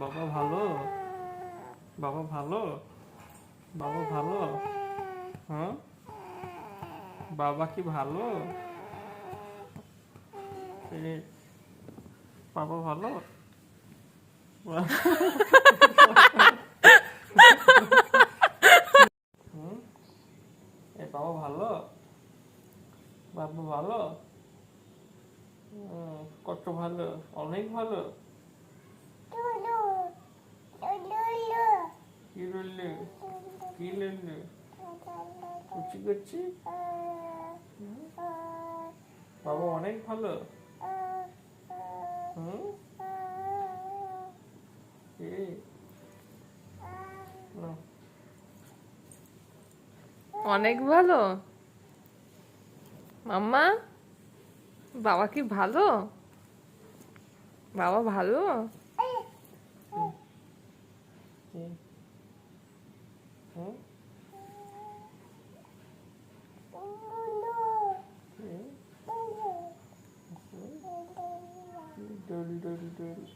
বাবা ভালো? বাবা ভালো? বাবা ভালো? হ্যাঁ? বাবা কি ভালো? বাবা ভালো? বাবা ভালো? বাবা ভালো? কত ভালো? অনেক ভালো কি রইলে কি রইলে কুচি করছি হুম? বাবা অনেক ভালো। হুম? অনেক ভালো। মাম্মা বাবা কি ভালো? বাবা ভালো? হুম Hum? Dori, dori, dori,